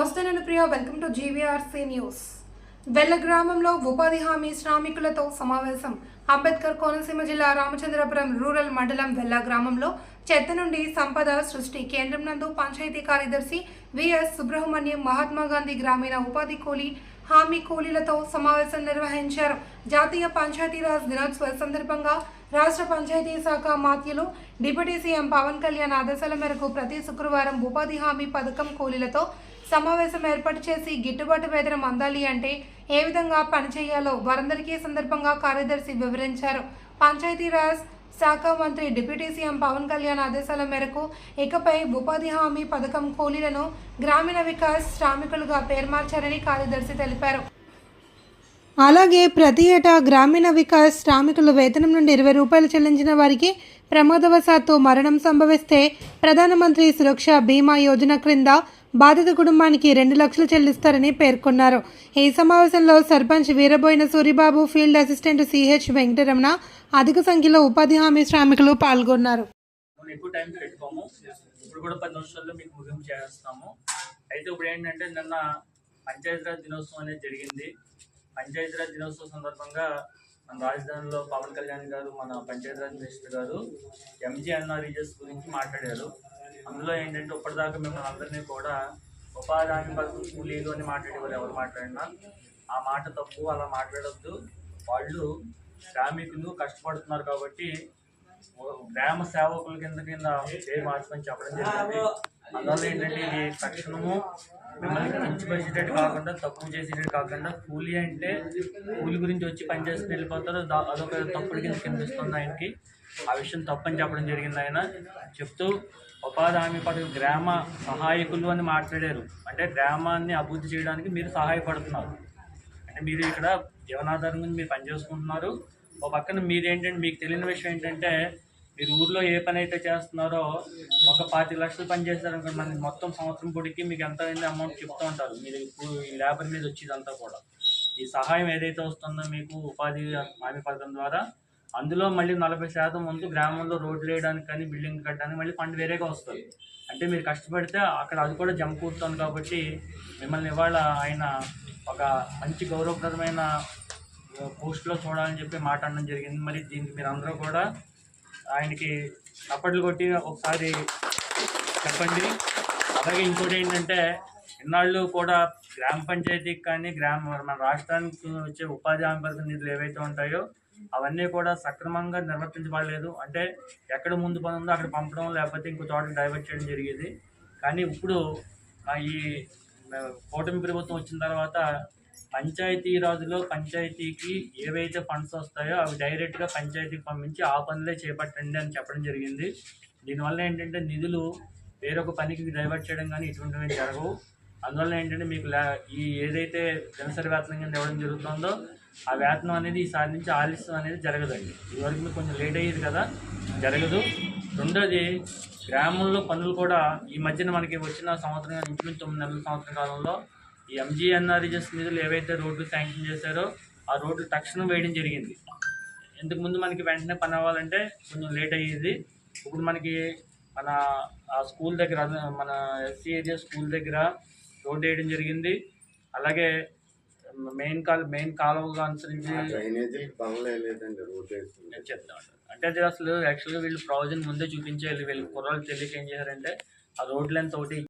Media welcome to GVRC news వెల్ల గ్రామంలో ఉపాధి హామీ శ్రామికులతో సమావేశం. అంబేద్కర్ కోనసీమ జిల్లా రామచంద్రపురం రూరల్ మండలం వెల్ల గ్రామంలో చెత్త నుండి సంపద సృష్టి కేంద్రం నందు పంచాయతీ కార్యదర్శి విఎస్ సుబ్రహ్మణ్యం మహాత్మా గాంధీ గ్రామీణ ఉపాధి కూలీ హామీ కూలీలతో సమావేశం నిర్వహించారు. జాతీయ పంచాయతీరాజ్ దినోత్సవ సందర్భంగా రాష్ట్ర పంచాయతీ శాఖ మాత్యులు డిప్యూటీ సీఎం పవన్ కళ్యాణ్ ఆదేశాల మేరకు ప్రతి శుక్రవారం ఉపాధి హామీ పథకం కూలీలతో సమావేశం ఏర్పాటు చేసి గిట్టుబాటు వేతనం అందాలి అంటే ఏ విధంగా పనిచేయాలో వారందరికీ సందర్భంగా కార్యదర్శి వివరించారు. పంచాయతీరాజ్ శాఖ మంత్రి డిప్యూటీ సీఎం పవన్ కళ్యాణ్ ఆదేశాల మేరకు ఇకపై ఉపాధి హామీ పథకం కూలీలను గ్రామీణ వికాస్ శ్రామికులుగా పేర్మార్చారని కార్యదర్శి తెలిపారు. అలాగే ప్రతి ఏటా గ్రామీణ వికాస్ శ్రామికుల వేతనం నుండి ఇరవై రూపాయలు చెల్లించిన వారికి ప్రమాదవశాత్తు మరణం సంభవిస్తే ప్రధానమంత్రి సురక్ష బీమా యోజన క్రింద బాధిత కుటుంబానికి రెండు లక్షలు చెల్లిస్తారని పేర్కొన్నారు. ఈ సమావేశంలో sarpanch Veeraboina Suribabu field assistant CH Venkataramana అధిక సంఖ్యలో ఉపాధి హామీ శ్రామికులు పాల్గొన్నారు. ఎక్కువ టైం పెట్టుకోము. ఇప్పుడు కూడా పది నిమిషాల్లో మీకు ముగింపు చేస్తాము. అయితే ఇప్పుడు ఏంటంటే నిన్న పంచాయతీరాజ్ దినోత్సవం అనేది జరిగింది. పంచాయతీరాజ్ దినోత్సవం సందర్భంగా మన రాజధానిలో పవన్ కళ్యాణ్ గారు మన Panchayati Raj minister garu MG MGNREGS గురించి మాట్లాడారు. అందులో ఏంటంటే ఇప్పటిదాకా మిమ్మల్ని అందరినీ కూడా ఉపాధి హామీ పథకం కూలీలు అని మాట్లాడేవారు ఎవరు మాట్లాడినా ఆ మాట తప్పు అలా మాట్లాడద్దు. వాళ్ళు శ్రామికులు కష్టపడుతున్నారు కాబట్టి గ్రామ సేవకుల కింద కింద పేరు మార్చమని చెప్పడం జరిగింది. అందువల్ల ఏంటంటే ఇది తక్షణము మిమ్మల్ని కించపరిచేటట్టు కాకుండా తక్కువ చేసేటట్టు కాకుండా కూలీ అంటే కూలి గురించి వచ్చి పని చేసుకుని వెళ్ళిపోతారు. అదొక తప్పుడు కింద కనిపిస్తుంది ఆయనకి. ఆ విషయం తప్పని చెప్పడం జరిగింది ఆయన. చెప్తూ ఉపాధి హామీ పథకం గ్రామ సహాయకులు అని మాట్లాడారు. అంటే గ్రామాన్ని అభివృద్ధి చేయడానికి మీరు సహాయపడుతున్నారు. అంటే మీరు ఇక్కడ జీవనాధారం గురించి మీరు పని చేసుకుంటున్నారు. ఒక పక్కన మీరేంటంటే మీకు తెలియని విషయం ఏంటంటే మీరు ఊర్లో ఏ పని అయితే చేస్తున్నారో ఒక పాతి లక్షలు పని చేస్తారనుకోండి మనకి మొత్తం సంవత్సరం పొడికి మీకు ఎంత అయింది అమౌంట్ చెప్తూ ఉంటారు. మీరు ఇప్పుడు ఈ లేబర్ మీద వచ్చేదంతా కూడా. ఈ సహాయం ఏదైతే వస్తుందో మీకు ఉపాధి హామీ పథకం ద్వారా అందులో మళ్ళీ నలభై శాతం వంతు గ్రామంలో రోడ్లు వేయడానికి కానీ బిల్డింగ్ కట్టడానికి మళ్ళీ ఫండ్ వేరేగా వస్తుంది. అంటే మీరు కష్టపడితే అక్కడ అది కూడా జమ కూరుతుంది కాబట్టి మిమ్మల్ని ఇవాళ ఆయన ఒక మంచి గౌరవప్రదమైన పోస్ట్లో చూడాలని చెప్పి మాట్లాడడం జరిగింది. మరి దీనికి మీరు అందరూ కూడా ఆయనకి అప్పట్లు కొట్టి ఒకసారి చెప్పండి. అలాగే ఇంకోటి ఏంటంటే ఇన్నాళ్ళు కూడా గ్రామ పంచాయతీకి కానీ గ్రామ మన రాష్ట్రానికి వచ్చే ఉపాధి హామీ పథకం నిధులు ఏవైతే ఉంటాయో అవన్నీ కూడా సక్రమంగా నిర్వర్తించబడలేదు. అంటే ఎక్కడ ముందు పని ఉందో అక్కడ పంపడం లేకపోతే ఇంకో చోట డైవర్ట్ చేయడం జరిగేది. కానీ ఇప్పుడు ఈ కూటమి ప్రభుత్వం వచ్చిన తర్వాత పంచాయతీ రాజులో పంచాయతీకి ఏవైతే ఫండ్స్ వస్తాయో అవి డైరెక్ట్గా పంచాయతీకి పంపించి ఆ పనులే చేపట్టండి అని చెప్పడం జరిగింది. దీనివల్ల ఏంటంటే నిధులు వేరొక పనికి డైవర్ట్ చేయడం కానీ ఇటువంటివి జరగవు. అందువల్ల ఏంటంటే మీకు ఈ ఏదైతే దినసరి వేతనం కింద ఇవ్వడం జరుగుతుందో ఆ వేతనం అనేది ఈసారి నుంచి ఆలస్యం అనేది జరగదండి. ఇదివరకు మీకు కొంచెం లేట్ అయ్యేది కదా జరగదు. రెండోది గ్రామంలో పనులు కూడా ఈ మధ్యన మనకి వచ్చిన సంవత్సరం ఇంచుమించు తొమ్మిది నెలల సంవత్సరం కాలంలో ఈ ఎంజీఎన్ఆర్ఈజెస్ నిధులు ఏవైతే రోడ్లు శాంక్షన్ చేశారో ఆ రోడ్లు తక్షణం వేయడం జరిగింది. ఇంతకు ముందు మనకి వెంటనే పని అవ్వాలంటే కొంచెం లేట్ అయ్యేది. ఇప్పుడు మనకి మన ఆ స్కూల్ దగ్గర మన ఎస్సీ ఏరియా స్కూల్ దగ్గర రోడ్ వేయడం జరిగింది. అలాగే మెయిన్ కాల్ మెయిన్ కాలువగా అనుసరించి చెప్తాను అంటే అది అసలు యాక్చువల్గా వీళ్ళు ప్రావిజన్ ముందే చూపించేయాలి వీళ్ళు కుర్రాళ్ళు తెలియక ఏం చేశారంటే ఆ రోడ్ లెంత్ ఒకటి